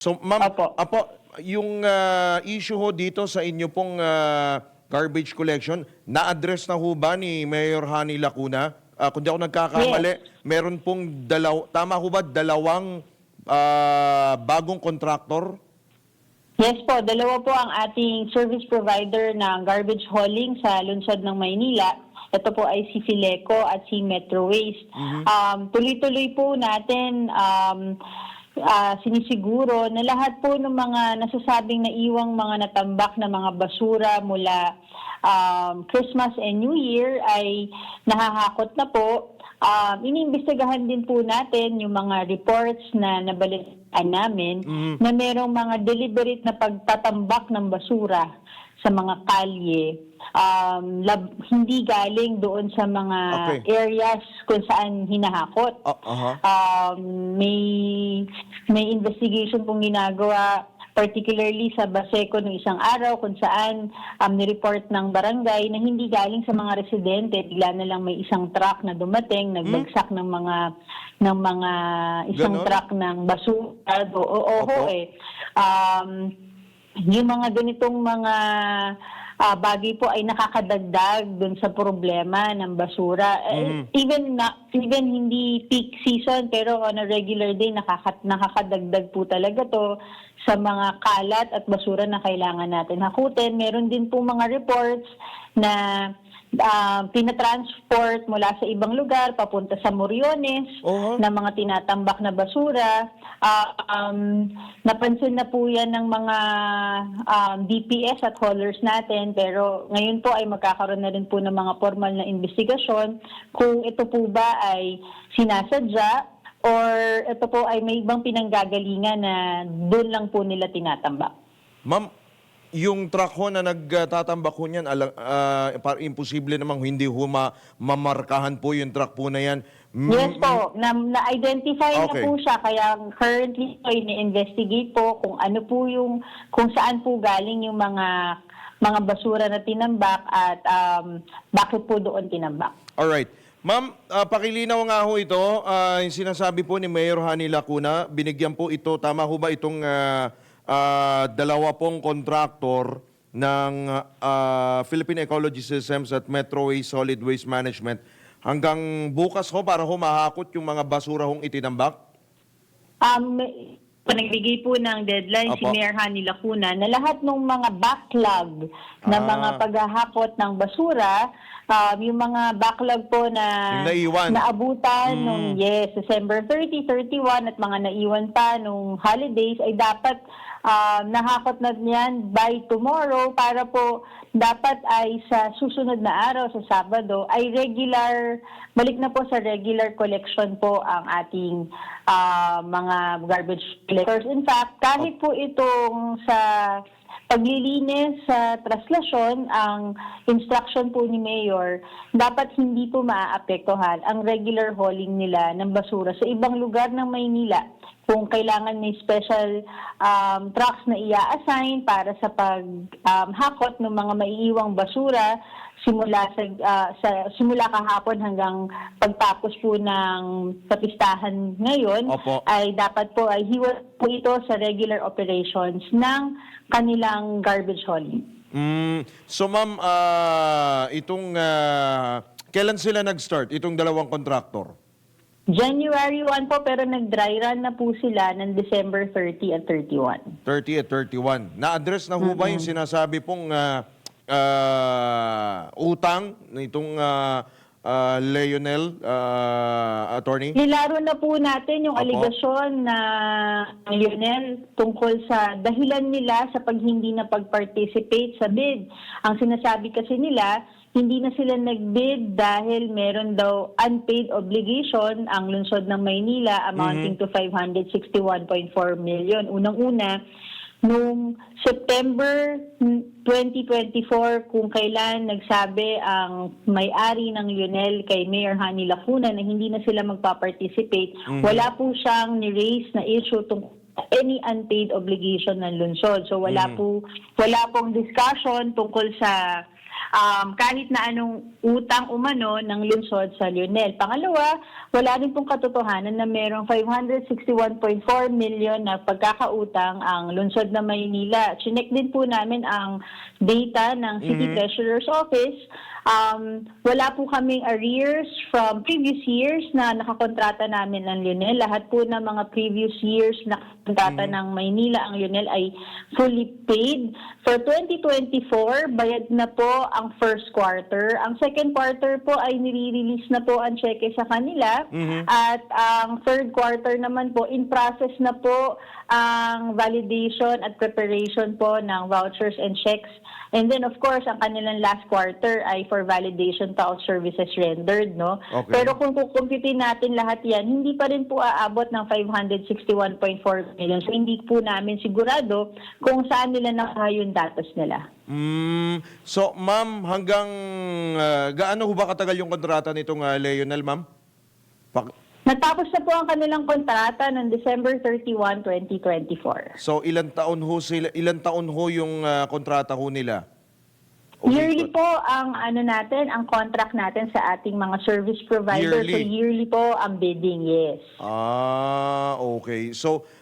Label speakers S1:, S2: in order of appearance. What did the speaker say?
S1: So, ma'am,
S2: Apo.
S1: apo, yung ah, issue ho dito sa inyo pong ah, garbage collection, na-address na ho ba ni Mayor Hani Lacuna? Ah, kung di ako nagkakamali, meron pong dalaw, tama ho ba, dalawang ah, bagong kontraktor?
S2: Yes po, dalawa po ang ating service provider ng garbage hauling sa lungsod ng Maynila. Ito po ay si Fileco at si Metro Waste. Um, tuloy-tuloy po natin um, ah, sinisiguro na lahat po ng mga nasasabing naiwang mga natambak na mga basura mula um, Christmas and New Year ay nahahakot na po. Um, iniimbestigahan din po natin yung mga reports na nabalitaan namin na merong mga deliberate na pagtatambak ng basura sa mga kalye. Um, lab- hindi galing doon sa mga
S1: Okay.
S2: areas kung saan hinahakot.
S1: Ah, aha.
S2: Um, may may investigation pong ginagawa particularly sa Baseco ng isang araw kung saan um, nireport ng barangay na hindi galing sa mga residente, bigla na lang may isang truck na dumating, nagbagsak ng mga ng mga isang
S1: Ganon?
S2: truck ng basura. O, o, oho
S1: Opo.
S2: eh. Um, yung mga ganitong mga ah, bagay po ay nakakadagdag dun sa problema ng basura. Eh, Even na, even hindi peak season pero on a regular day nakaka, nakakadagdag po talaga to sa mga kalat at basura na kailangan natin hakutin. Meron din po mga reports na ah, pinatransport mula sa ibang lugar papunta sa Moriones
S1: Oho.
S2: na mga tinatambak na basura. Ah, um, napansin na po yan ng mga um, DPS at haulers natin pero ngayon po ay magkakaroon na rin po ng mga formal na investigasyon kung ito po ba ay sinasadya or ito po ay may ibang pinanggagalingan na doon lang po nila tinatambak.
S1: Ma'am, yung truck ho na nagtatambak ho niyan, alang, ah, par- imposible namang hindi ho ma- mamarkahan po yung truck po na yan. Mm,
S2: Yes po, na, na-identify
S1: Okay.
S2: na po siya kaya currently po ini-investigate po kung ano po yung kung saan po galing yung mga mga basura na tinambak at um, bakit po doon tinambak.
S1: Alright. Ma'am, ah, pakilinaw nga ho ito. Ah, yung sinasabi po ni Mayor Hani Lacuna, binigyan po ito, tama ho ba itong ah, ah, dalawa pong kontraktor ng ah, Philippine Ecology Systems at Metro Waste Solid Waste Management hanggang bukas ho para ho mahakot yung mga basura hong itinambak?
S2: Um, nagbigay po ng deadline si
S1: Apo.
S2: Mayor Hani Lacuna na lahat ng mga backlog na
S1: Ah.
S2: mga paghahakot ng basura, um, yung mga backlog po na
S1: Yung naiwan.
S2: naabutan
S1: Mm.
S2: nung yes, December 30, 31 at mga naiwan pa nung holidays ay dapat um, nahakot na niyan by tomorrow para po dapat ay sa susunod na araw sa Sabado ay regular balik na po sa regular collection po ang ating ah, mga garbage collectors. In fact, kahit po itong sa paglilinis sa traslasyon, ang instruction po ni Mayor, dapat hindi po maaapektuhan ang regular hauling nila ng basura sa ibang lugar ng Maynila. Kung kailangan may special um, trucks na ia-assign para sa paghakot ng mga maiiwang basura simula sa, ah, sa simula kahapon hanggang pagtapos po ng papistahan ngayon
S1: Opo.
S2: ay dapat po ay hiwa po ito sa regular operations ng kanilang garbage hauling.
S1: Mm, so ma'am, ah, itong ah, kailan sila nag-start itong dalawang kontraktor?
S2: January 1 po pero nag-dry run na po sila ng December 30 at 31.
S1: 30 at 31. Na-address na ho ba yung sinasabi pong ah, ah, utang nitong ah, ah, Leonel ah, attorney?
S2: Nilaro na po natin yung
S1: Opo.
S2: aligasyon na Lionel tungkol sa dahilan nila sa pag hindi na pag-participate sa bid. Ang sinasabi kasi nila, hindi na sila nag-bid dahil meron daw unpaid obligation ang lungsod ng Maynila amounting to 561.4 million. Unang-una, Noong September 2024, kung kailan nagsabi ang may-ari ng Lionel kay Mayor Hani Lacuna na hindi na sila magpa-participate, wala po siyang ni-raise na issue tungkol any unpaid obligation ng lungsod. So wala po wala pong discussion tungkol sa um, kahit na anong utang umano ng lungsod sa Lionel. Pangalawa, wala din pong katotohanan na merong 561.4 million na pagkakautang ang lungsod na Maynila. Chinek din po namin ang data ng City Treasurer's Office. Um, wala po kaming arrears from previous years na nakakontrata namin ng Lionel. Lahat po ng mga previous years na kontrata ng Maynila ang Lionel ay fully paid. For 2024, bayad na po ang first quarter. Ang second quarter po ay nire-release na po ang cheque sa kanila. At ang third quarter naman po, in process na po ang validation at preparation po ng vouchers and checks. And then of course, ang kanilang last quarter ay for validation pa of services rendered, no?
S1: Okay.
S2: Pero kung kukumpitin natin lahat yan, hindi pa rin po aabot ng 561.4 million. So hindi po namin sigurado kung saan nila nakuha yung datos nila.
S1: Mm, so, ma'am, hanggang ah, gaano ho ba katagal yung kontrata nitong ah, Leonel, ma'am? Pak-
S2: Natapos na po ang kanilang kontrata noong December 31, 2024.
S1: so, ilang taon ho sila, ilang taon ho yung ah, kontrata ho nila? Okay,
S2: Yearly po ang ano natin, ang contract natin sa ating mga service provider.
S1: Yearly.
S2: So yearly po ang bidding, yes.
S1: Ah, okay. So,